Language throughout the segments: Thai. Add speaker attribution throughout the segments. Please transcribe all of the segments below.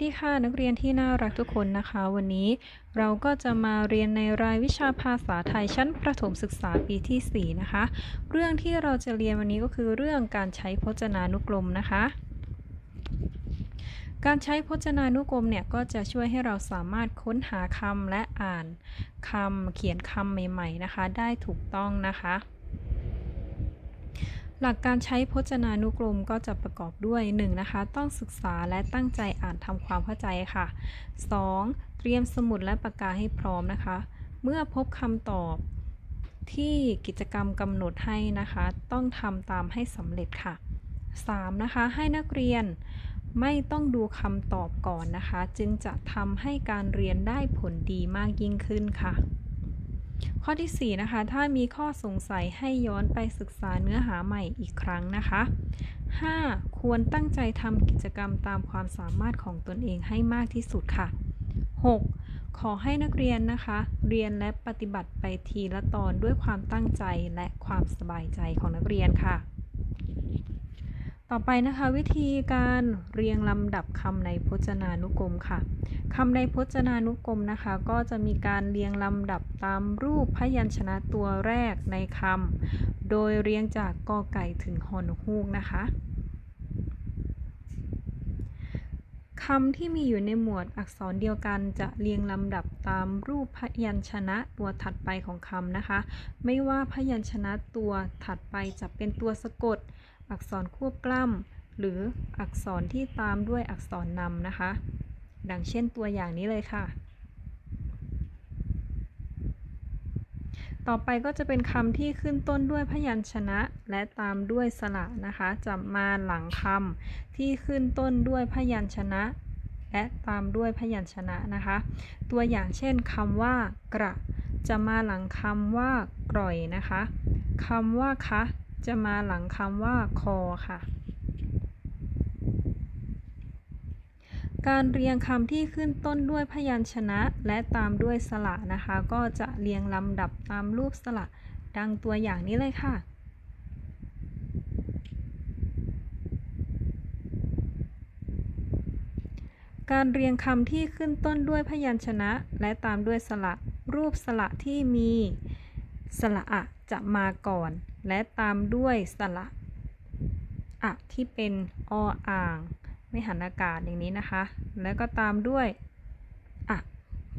Speaker 1: สวัสดีค่ะนักเรียนที่น่ารักทุกคนนะคะ วันนี้เราก็จะมาเรียนในรายวิชาภาษาไทยชั้นประถมศึกษาปีที่ 4 นะคะ เรื่องที่เราจะเรียนวันนี้ก็คือเรื่องการใช้พจนานุกรมนะคะ การใช้พจนานุกรมเนี่ยก็จะช่วยให้เราสามารถค้นหาคำและอ่านคำเขียนคำใหม่ ๆ นะคะ ได้ถูกต้องนะคะ หลักการใช้พจนานุกรมก็จะประกอบด้วย 1. นะคะ ต้องศึกษาและตั้งใจอ่านทำความเข้าใจค่ะ 2. เตรียมสมุดและปากกาให้พร้อมนะคะ เมื่อพบคำตอบที่กิจกรรมกำหนดให้นะคะ ต้องทำตามให้สำเร็จค่ะ 3. นะคะ ให้นักเรียนไม่ต้องดูคำตอบก่อนนะคะ จึงจะทำให้การเรียนได้ผลดีมากยิ่งขึ้นค่ะ ข้อที่ 4 นะคะ ถ้ามีข้อสงสัยให้ย้อนไปศึกษาเนื้อหาใหม่อีกครั้งนะคะ 5. ควรตั้งใจทำกิจกรรมตามความสามารถของตนเองให้มากที่สุดค่ะ 6. ขอให้นักเรียนนะคะ เรียนและปฏิบัติไปทีละตอนด้วยความตั้งใจและความสบายใจของนักเรียนค่ะ ต่อไปนะคะวิธีการเรียงลำดับคำในพจนานุกรมค่ะคำในพจนานุกรมนะคะ ก็จะมีการเรียงลำดับตามรูปพยัญชนะตัวแรกในคำโดยเรียงจากกอไก่ถึงฮอนฮูกนะคะคำที่มีอยู่ในหมวดอักษรเดียวกันจะเรียงลำดับตามรูปพยัญชนะตัวถัดไปของคำนะคะ ไม่ว่าพยัญชนะตัวถัดไปจะเป็นตัวสะกด อักษรควบกล้ำ หรืออักษรที่ตามด้วยอักษรนำนะคะ ดังเช่นตัวอย่างนี้เลยค่ะ ต่อไปก็จะเป็นคำที่ขึ้นต้นด้วยพยัญชนะ และตามด้วยสระนะคะ จะมาหลังคำที่ขึ้นต้นด้วยพยัญชนะ และตามด้วยพยัญชนะนะคะ ตัวอย่างเช่นคำว่ากระจะมาหลังคำว่ากร่อยนะคะคำว่าคะ จะมาหลังคำว่า คอ ค่ะ การเรียงคำที่ขึ้นต้นด้วยพยัญชนะ และตามด้วยสระนะคะ ก็จะเรียงลำดับตามรูปสระดังตัวอย่างนี้เลยค่ะการเรียงคำที่ขึ้นต้นด้วยพยัญชนะ และตามด้วยสระ รูปสระที่มี สระอะจะมาก่อน และตามด้วยสระอะที่เป็นออ่าง ไม่หันอากาศอย่างนี้นะคะ แล้วก็ตามด้วยอะ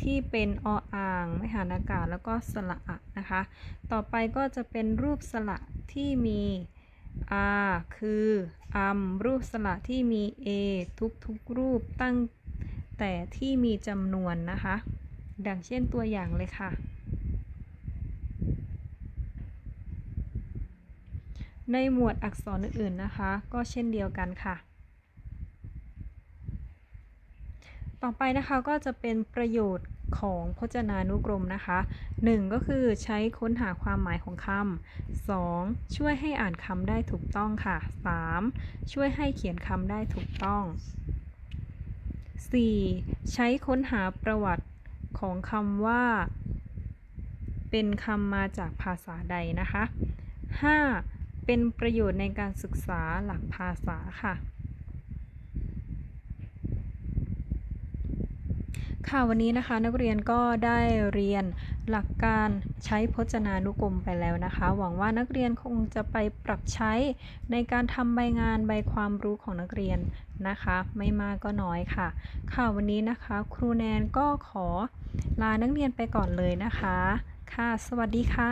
Speaker 1: ที่เป็นออ่าง ไม่หันอากาศแล้วก็สระอะนะคะ ต่อไปก็จะเป็นรูปสระที่มีอาคืออัมรูปสระที่มีเอทุกทุกรูปตั้งแต่ที่มีจำนวนนะคะ ดังเช่นตัวอย่างเลยค่ะ ในหมวดอักษรอื่นๆนะคะ ก็เช่นเดียวกันค่ะ ต่อไปนะคะก็จะเป็นประโยชน์ของพจนานุกรมนะคะ 1. ก็คือใช้ค้นหาความหมายของคำ 2. ช่วยให้อ่านคำได้ถูกต้องค่ะ 3. ช่วยให้เขียนคำได้ถูกต้อง 4. ใช้ค้นหาประวัติของคำว่า เป็นคำมาจากภาษาใดนะคะ 5. เป็นประโยชน์ในการศึกษาหลักภาษาค่ะ ค่ะวันนี้นะคะนักเรียนก็ได้เรียนหลักการใช้พจนานุกรมไปแล้วนะคะ หวังว่านักเรียนคงจะไปปรับใช้ในการทำใบงานใบความรู้ของนักเรียนนะคะ ไม่มากก็น้อยค่ะ ค่ะวันนี้นะคะ ครูแนนก็ขอลานักเรียนไปก่อนเลยนะคะ ค่ะ สวัสดีค่ะ